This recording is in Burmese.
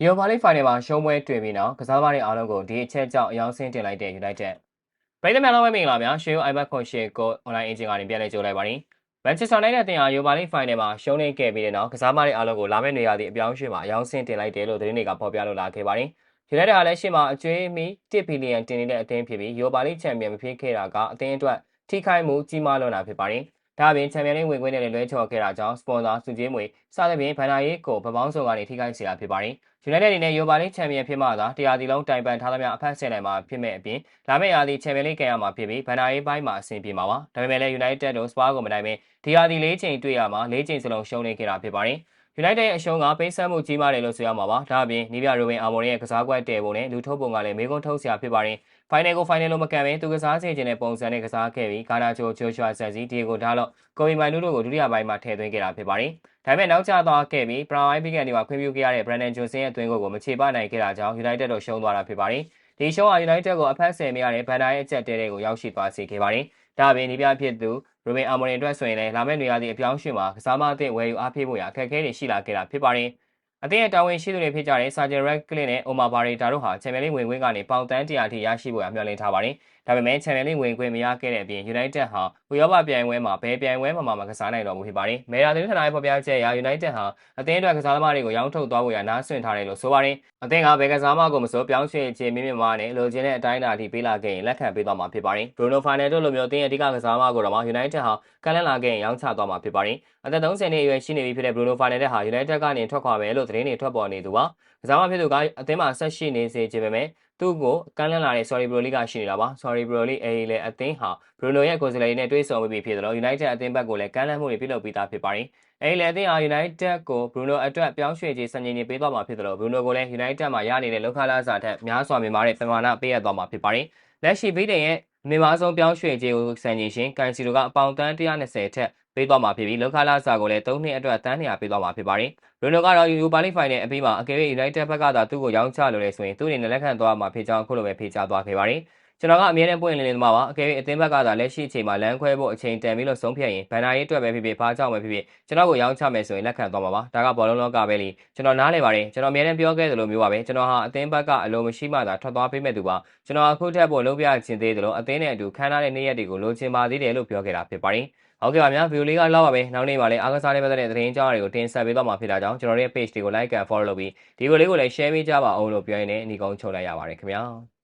ရီယိုပါလိဖိုင်နယ်မှာရှုံးပွဲတွေ့ပြီးနောက်ကစားသမားတွေအားလုံးကိုဒီအချက်ကြောင့်အယောင်ဆင်းတင်လိုက်တဲ့ United ပြည်သူများလုံးဝမင်္ဂလာများရှေးရိုး iPad ခွန်ရှေကို online engine ကနေပြန်လည်ကြိုးလိုက်ပါရင်မန်ချက်စတာနိုင်တဲ့အသင်းဟာရီယိုပါလိဖိုင်နယ်မှာရှုံးနေခဲ့ပြီးတဲ့နောက်ကစားသမားတွေအားလုံးကိုလာမယ့်နေရာသည့်အပြောင်းအရွှေ့မှာအယောင်ဆင်းတင်လိုက်တယ်လို့သတင်းတွေကဖော်ပြလိုလာခဲ့ပါတယ် United ကလည်းရှေ့မှာအကျွေးမီ1ဘီလီယံတင်နေတဲ့အသင်းဖြစ်ပြီးရီယိုပါလိချန်ပီယံမဖြစ်ခဲ့တာကအသင်းအတွက်ထိခိုက်မှုကြီးမားလွန်းတာဖြစ်ပါတယ် ဒါအပြင်ချန်ပီယံလိဝင်ခွင့်နဲ့လည်းလွဲချော်ခဲ့တာကြောင့်စပွန်ဆာစုကြီးမွေစသဖြင့်ဘန်နာရေးကိုပပောင်းစုံကနေထိခိုက်စေတာဖြစ်ပါတယ်။ United အနေနဲ့ယူပါလိချန်ပီယံဖြစ်မှသာတရားစီလုံးတိုင်ပန်ထားသမျှအဖက်ဆင်နိုင်မှာဖြစ်မဲ့အပြင်လာမယ့်ရာသီချန်ပီယံလိကန်ရမှာဖြစ်ပြီးဘန်နာရေးပိုင်းမှာအဆင်ပြေမှာပါ။ဒါပေမဲ့လည်း United တို့ Spurs ကိုမနိုင်ပဲဒီရာသီ၄ချိန်တွေ့ရမှာ၄ချိန်စလုံးရှုံးနေခဲ့တာဖြစ်ပါတယ်။ United ရဲ့အရှုံးကပေးဆက်မှုကြီးမားတယ်လို့ဆိုရမှာပါ။ဒါအပြင်နီးပြရိုဝင်အာမော်ရဲ့ကစားကွက်တဲ့ပုံနဲ့လူထုတ်ပုံကလည်းမေးခွန်းထုတ်စရာဖြစ်ပါတယ်။ Final ကို Final လို့မကန်ပဲသူကစားစေခြင်းတဲ့ပုံစံနဲ့ကစားခဲ့ပြီးဂါနာချိုဂျိုရှွာဆန်စီဒီယိုကိုဒါလော့ကိုဗီမိုင်လူတို့ကိုဒုတိယပိုင်းမှာထည့်သွင်းခဲ့တာဖြစ်ပါတယ်။ဒါပေမဲ့နောက်ကျသွားခဲ့ပြီးပရာဝိုင်းဘီကန်ဒီမှာခွင့်ပြုခဲ့ရတဲ့ Brandon Johnson ရဲ့အတွင်းကိုမချေပနိုင်ခဲ့တာကြောင့် United တို့ရှုံးသွားတာဖြစ်ပါတယ်။ဒီရှုံးဟာ United ကိုအဖက်ဆယ်မရတဲ့ဘန်ဒါရဲ့အချက်တဲတဲကိုရောက်ရှိသွားစေခဲ့ပါတယ်။ ဒါအပြင်ဒီပြဖြစ်သူရိုမင်အာမော်ရင်အတွက်ဆိုရင်လည်းလာမယ့်နေရာသည့်အပြောင်းရွှေ့မှာကစားမအသင့်ဝယ်ယူအားဖြည့်ဖို့ရအခက်အခဲတွေရှိလာခဲ့တာဖြစ်ပါတယ်။ အသင်းရဲ့တာဝန်ရှိသူတွေဖြစ်ကြတဲ့ဆာဂျယ်ရက်ဂလစ်နဲ့အိုမာဘာရီတာတို့ဟာချန်ပီယံလိဝင်ခွင့်ကနေပေါင်တန်းတရာထိရရှိဖို့ရမျှော်လင့်ထားပါတယ်။ဒါပေမဲ့ချန်ပီယံလိဝင်ခွင့်မရခဲ့တဲ့အပြင် United ဟာဥရောပပြိုင်ပွဲမှာဘယ်ပြိုင်ပွဲမှာမှမကစားနိုင်တော့ဘူးဖြစ်ပါတယ်။မေရာသတင်းဌာနရဲ့ဖော်ပြချက်အရ United ဟာအသင်းအတွက်ကစားသမားတွေကိုရောင်းထုတ်သွားဖို့ရနားဆွင့်ထားတယ်လို့ဆိုပါတယ်။အသင်းကဘယ်ကစားမကိုမဆိုပြောင်းရွှေ့ခြင်းမြင့်မြင့်မားနဲ့လိုချင်တဲ့အတိုင်းအတာအထိပေးလာခဲ့ရင်လက်ခံပေးသွားမှာဖြစ်ပါတယ်။ Bruno Fernandes တို့လိုမျိုးအသင်းရဲ့အဓိကကစားမကိုတော့မှ United ဟာကန့်လန့်လာခဲ့ရင်ရောင်းချသွားမှာဖြစ်ပါတယ်။အသက်30နှစ်အရွယ်ရှိနေပြီဖြစ်တဲ့ Bruno Fernandes ဟာ United ကနေထွက်ခွာမယ်လို့သတင်းတွေထွက်ပေါ်နေသူပါ။ကစားမဖြစ်သူကအသင်းမှာဆက်ရှိနေစေခြင်းပဲသူ့ကိုကမ်းလှမ်းလာတဲ့ Sorry Bro League ကရှိနေတာပါ Sorry Bro League အဲဒီလေအသင်းဟာ Bruno ရဲ့ကိုယ်စားလှယ်နဲ့တွေ့ဆုံပြီးဖြစ်တယ်လို့ United အသင်းဘက်ကိုလည်းကမ်းလှမ်းမှုတွေပြုလုပ်ပြီးသားဖြစ်ပါတယ်အဲဒီလေအသင်းဟာ United ကို Bruno အတွက်ပြောင်းရွှေ့ခြင်းစံချိန်တွေပေးသွားမှာဖြစ်တယ်လို့ Bruno ကိုလည်း United မှာရနေတဲ့လောက်ခလာစာထက်များစွာမြင်မာတဲ့ပမာဏပေးအပ်သွားမှာဖြစ်ပါတယ်လက်ရှိဗီဒင်ရဲ့မြင်မာဆုံးပြောင်းရွှေ့ခြင်းကိုစံချိန်ရှင်ကန်စီလိုကအပေါင်တန်း120ထက် ပေးသွားမှာဖြစ်ပြီးလောက်ခလာစာကိုလည်း3နှစ်အတွက်တန်း200ပေးသွားမှာဖြစ်ပါတယ်။ရိုနိုကတော့ Europa League Final အပြီးမှာအကယ်၍ United ဘက်ကသာသူ့ကိုရောင်းချလိုလဲဆိုရင်သူ့အနေနဲ့လက်ခံသွားမှာဖြစ်ကြောင်းအခုလိုပဲဖြေကြားသွားခဲ့ပါတယ်။ ကျွန်တော်ကအမြဲတမ်းပွင့်လင်းနေမှာပါအကယ်၍အသင်းဘက်ကသာလက်ရှိအချိန်မှာလမ်းခွဲဖို့အချိန်တန်ပြီးလို့ဆုံးဖြတ်ရင်ဘန်နာရေးအတွက်ပဲဖြစ်ဖြစ်ဘာကြောင့်ပဲဖြစ်ဖြစ်ကျွန်တော်ကိုရောင်းချမယ်ဆိုရင်လက်ခံသွားမှာပါဒါကဘောလုံးလောကပဲလीကျွန်တော်နားလည်ပါတယ်ကျွန်တော်အမြဲတမ်းပြောခဲ့သလိုမျိုးပါပဲကျွန်တော်ဟာအသင်းဘက်ကအလိုမရှိမှသာထွက်သွားပေးမဲ့သူပါကျွန်တော်အခုထက်ပိုလုပ်ပြခြင်းသေးတယ်လို့အသင်းနဲ့အတူခန်းထားတဲ့နေ့ရက်တွေကိုလိုချင်ပါသေးတယ်လို့ပြောခဲ့တာဖြစ်ပါတယ်ဟုတ်ကဲ့ပါဗျာဗီဒီယိုလေးကလောက်ပါပဲနောက်နေ့မှာလည်းအားကစားလေးပတ်သက်တဲ့သတင်းကြောင်းတွေကိုတင်ဆက်ပေးသွားမှာဖြစ်တာကြောင့်ကျွန်တော်ရဲ့ page တွေကို like and follow လုပ်ပြီးဒီဗီဒီယိုလေးကိုလည်း share ပေးကြပါအောင်လို့ပြောရင်းနဲ့အနီကုန်းချုပ်လိုက်ရပါတယ်ခင်ဗျာ